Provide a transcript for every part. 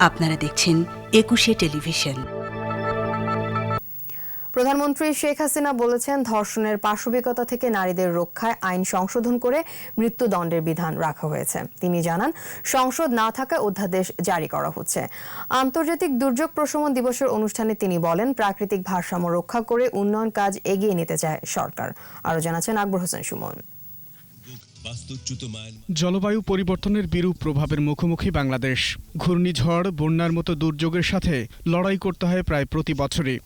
আপনারা দেখছেন একুশে টেলিভিশন। প্রধানমন্ত্রী শেখ হাসিনা বলেছেন, ধর্ষণের পাশবিকতা থেকে নারীদের রক্ষায় আইন সংশোধন করে মৃত্যুদণ্ডের বিধান রাখা হয়েছে। তিনি জানান, সংসদ না থাকায় অধ্যাদেশ জারি করা হচ্ছে। আন্তর্জাতিক দুর্যোগ প্রশমন দিবসের অনুষ্ঠানে তিনি বলেন, প্রাকৃতিক ভারসাম্য রক্ষা করে উন্নয়ন কাজ এগিয়ে নিতে চায় সরকার। আরও জানাচ্ছেন আকবর হোসেন সুমন। জলবায়ু পরিবর্তনের বিরূপ প্রভাবের মুখোমুখি বাংলাদেশ। ঘূর্ণিঝড় বন্যার মতো দুর্যোগের সাথে লড়াই করতে হয় প্রায় প্রতি বছরই।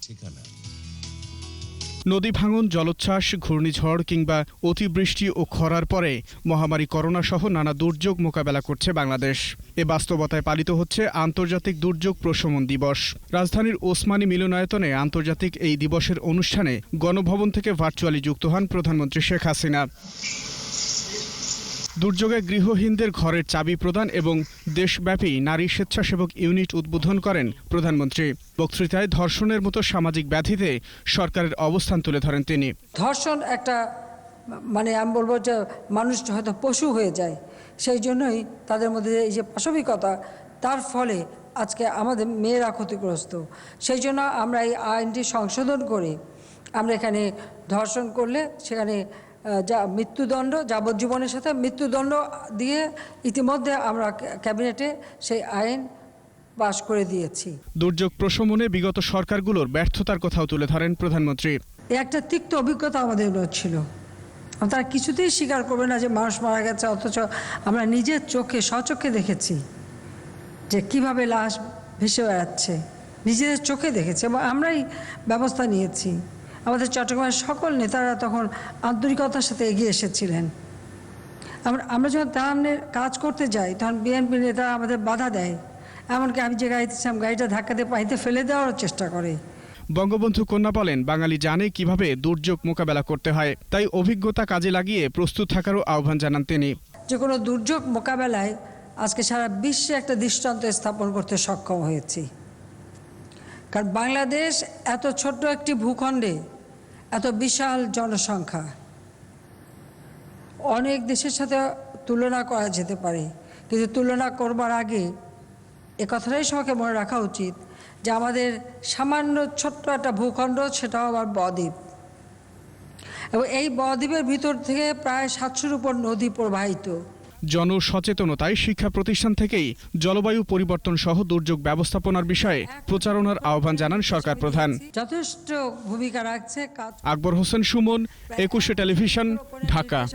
নদী ভাঙন জলোচ্ছ্বাস ঘূর্ণিঝড় কিংবা অতিবৃষ্টি ও খরার পরে মহামারী করোনা সহ নানা দুর্যোগ মোকাবেলা করছে বাংলাদেশ। এ বাস্তবতায় পালিত হচ্ছে আন্তর্জাতিক দুর্যোগ প্রশমন দিবস। রাজধানীর ওসমানী মিলনায়তনে আন্তর্জাতিক এই দিবসের অনুষ্ঠানে গণভবন থেকে ভার্চুয়ালি যুক্ত হন প্রধানমন্ত্রী শেখ হাসিনা। দুর্যোগে গৃহহীনদের ঘরের চাবি প্রদান এবং দেশব্যাপী নারী স্বেচ্ছাসেবক ইউনিট উদ্বোধন করেন প্রধানমন্ত্রী। বক্তৃতায় ধর্ষণের মতো সামাজিক ব্যাধিতে সরকারের অবস্থান তুলে ধরেন তিনি। ধর্ষণ একটা মানে আমি বলব যে মানুষ হয়তো পশু হয়ে যায়, সেই জন্যই তাদের মধ্যে এই যে পাশবিকতা, তার ফলে আজকে আমাদের মেয়েরা ক্ষতিগ্রস্ত। সেই জন্য আমরা এই আইনটি সংশোধন করে আমরা এখানে ধর্ষণ করলে সেখানে যা মৃত্যুদণ্ড যাবজ্জীবনের সাথে মৃত্যুদণ্ড দিয়ে ইতিমধ্যে আমরা ক্যাবিনেটে সেই আইন পাশ করে দিয়েছি। দুর্যোগ প্রশমনে বিগত সরকারগুলোর ব্যর্থতার কথাও তুলে ধরেন প্রধানমন্ত্রী। একটা তিক্ত অভিজ্ঞতা আমাদের ছিল তারা কিছুতেই স্বীকার করবে না যে মানুষ মারা গেছে অথচ আমরা নিজের চোখে স্বচক্ষে দেখেছি যে কীভাবে লাশ ভেসে বেড়াচ্ছে। নিজেদের চোখে দেখেছি এবং আমরাই ব্যবস্থা নিয়েছি। আমাদের চট্টগ্রামের সকল নেতারা তখন আন্তরিকতার সাথে এগিয়ে এসেছিলেন। আমরা আমরা যখন তার কাজ করতে যাই তখন বিএনপি নেতারা আমাদের বাধা দেয়। এমনকি আমি যে গাড়িতে ছিলাম গাড়িটা ধাক্কা দিয়ে পানিতে ফেলে দেওয়ারও চেষ্টা করে। বঙ্গবন্ধু কন্যা বলেন বাঙালি জানে কীভাবে দুর্যোগ মোকাবেলা করতে হয়। তাই অভিজ্ঞতা কাজে লাগিয়ে প্রস্তুত থাকারও আহ্বান জানান তিনি। যে কোনো দুর্যোগ মোকাবেলায় আজকে সারা বিশ্বে একটা দৃষ্টান্ত স্থাপন করতে সক্ষম হয়েছি। কারণ বাংলাদেশ এত ছোট্ট একটি ভূখণ্ডে এত বিশাল জনসংখ্যা। অনেক দেশের সাথে তুলনা করা যেতে পারে, কিন্তু তুলনা করবার আগে এ কথাটাই সবাইকে মনে রাখা উচিত যে আমাদের সামান্য ছোট্ট একটা ভূখণ্ড, সেটাও আবার বদ্বীপ। এবং এই বদ্বীপের ভিতর থেকে প্রায় সাতশোর উপর নদী প্রবাহিত। জনসচেতনতায় শিক্ষা প্রতিষ্ঠান থেকেই জলবায়ু পরিবর্তন সহ দুর্যোগ ব্যবস্থাপনার বিষয়ে প্রচারণার আহ্বান জানান সরকার প্রধান। যথেষ্ট ভূমিকা রাখছে। আকবর হোসেন সুমন একুশে টেলিভিশন ঢাকা।